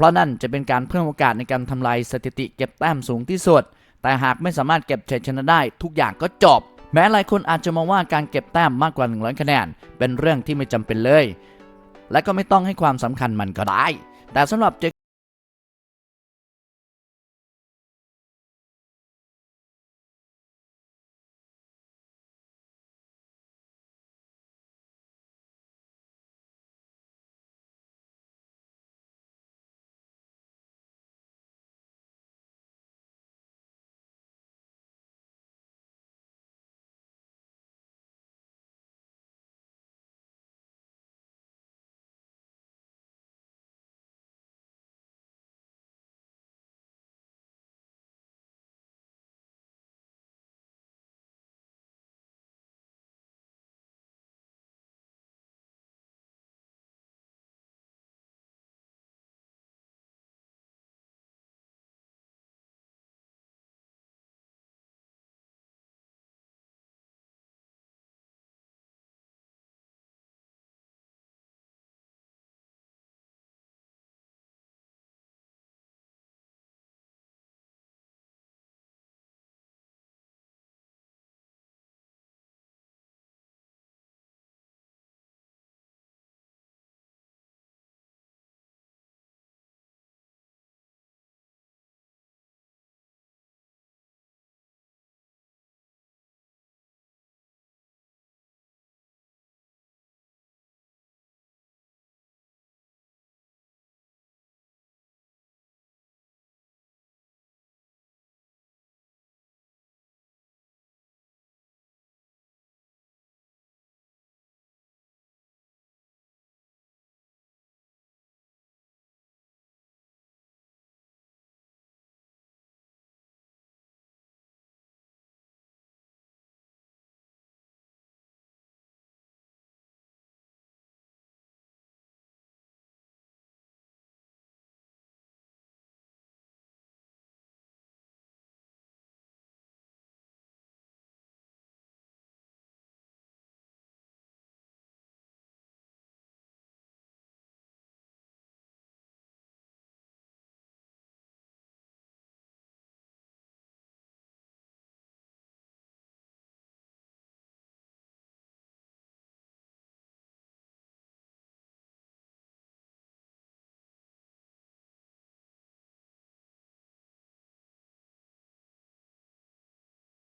เพราะนั่นจะเป็นการเพิ่มโอกาสในการทำลายสถิติเก็บแต้มสูงที่สุด แต่หากไม่สามารถเก็บชัยชนะได้ทุกอย่างก็จบ แม้หลายคนอาจจะมองว่าการเก็บแต้มมากกว่า 100 คะแนน เป็นเรื่องที่ไม่จำเป็นเลย และก็ไม่ต้องให้ความสำคัญมันก็ได้ แต่สำหรับเจ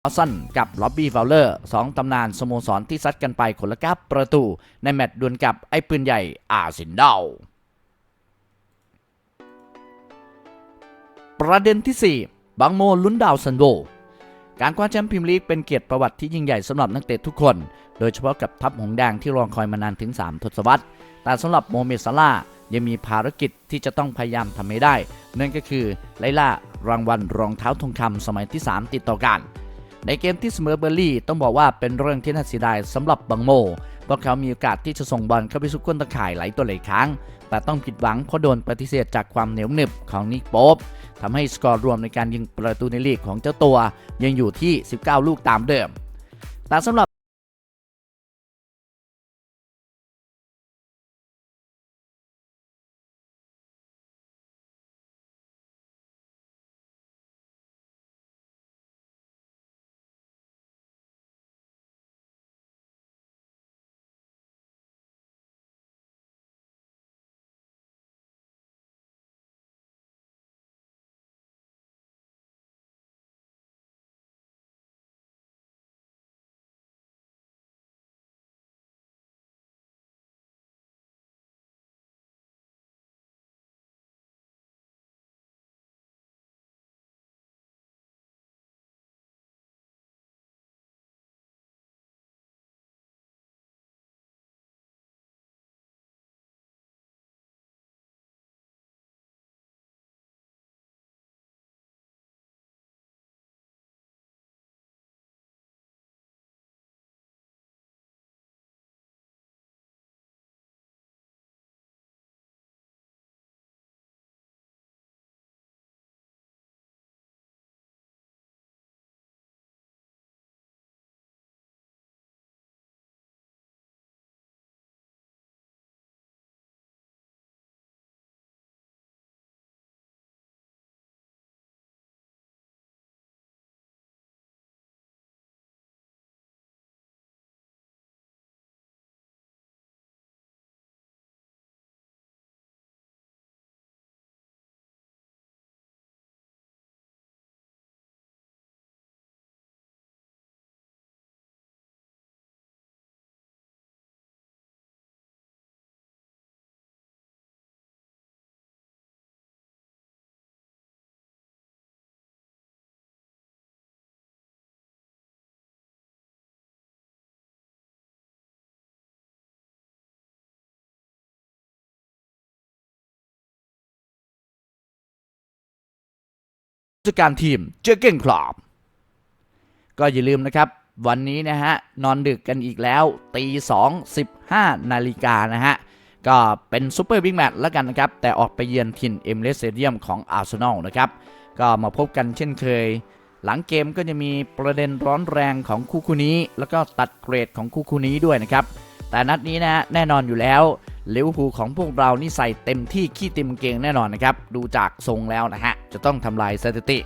อสันกับล็อบบี้ฟาวเลอร์สองตำนานสโมสรที่ซัดกันไปคนละกับประตู ในแมตช์ดวลกับไอ้ปืนใหญ่อาร์เซนอลประเด็นที่ 4 บังโมลุ้นดาวซันโวการคว้าแชมป์พรีเมียร์ลีกเป็นเกียรติประวัติที่ยิ่งใหญ่สำหรับนักเตะทุกคน โดยเฉพาะกับทัพหงส์แดงที่รอคอยมานานถึง 3 ทศวรรษ แต่สำหรับโมเมดซาลายังมีภารกิจที่จะต้องพยายามทำให้ได้ นั่นก็คือไล่ล่ารางวัลรองเท้าทองคำสมัยที่ 3 ติดต่อกัน ในเกมที่เสมอเบอร์ลี่ต้องบอกว่าเป็นเรื่องที่น่าเสียดายสำหรับบังโมเพราะเขามีโอกาสที่จะส่งบอลเข้าไปซุกก้นตะข่ายหลายตัวหลายครั้ง แต่ต้องผิดหวังเพราะโดนปฏิเสธจากความเหนียวหนึบของนิกโป๊บทำให้สกอร์รวมในการยิงประตูในลีกของเจ้าตัว ยังอยู่ที่ 19 ลูกตามเดิมแต่สำหรับ จัดการทีมเจอเก่งครับก็อย่าลืมนะครับวันนี้นะฮะนอนดึกกันอีกแล้วตีสองสิบห้านาฬิกานะฮะก็เป็นซูเปอร์บิ๊กแมตช์แล้วกันนะครับ แต่ออกไปเยือนถิ่นเอมเลสเตเดียมของอาร์เซนอลนะครับ ก็มาพบกันเช่นเคย หลังเกมก็จะมีประเด็นร้อนแรงของคู่คู่นี้ แล้วก็ตัดเกรดของคู่คู่นี้ด้วยนะครับ แต่นัดนี้นะฮะแน่นอนอยู่แล้วลิเวอร์พูลของพวกเรานี่ใส่เต็มที่ขี้เต็มเกงแน่นอนนะครับ ดูจากทรงแล้วนะฮะ จะต้องทำลายสถิติ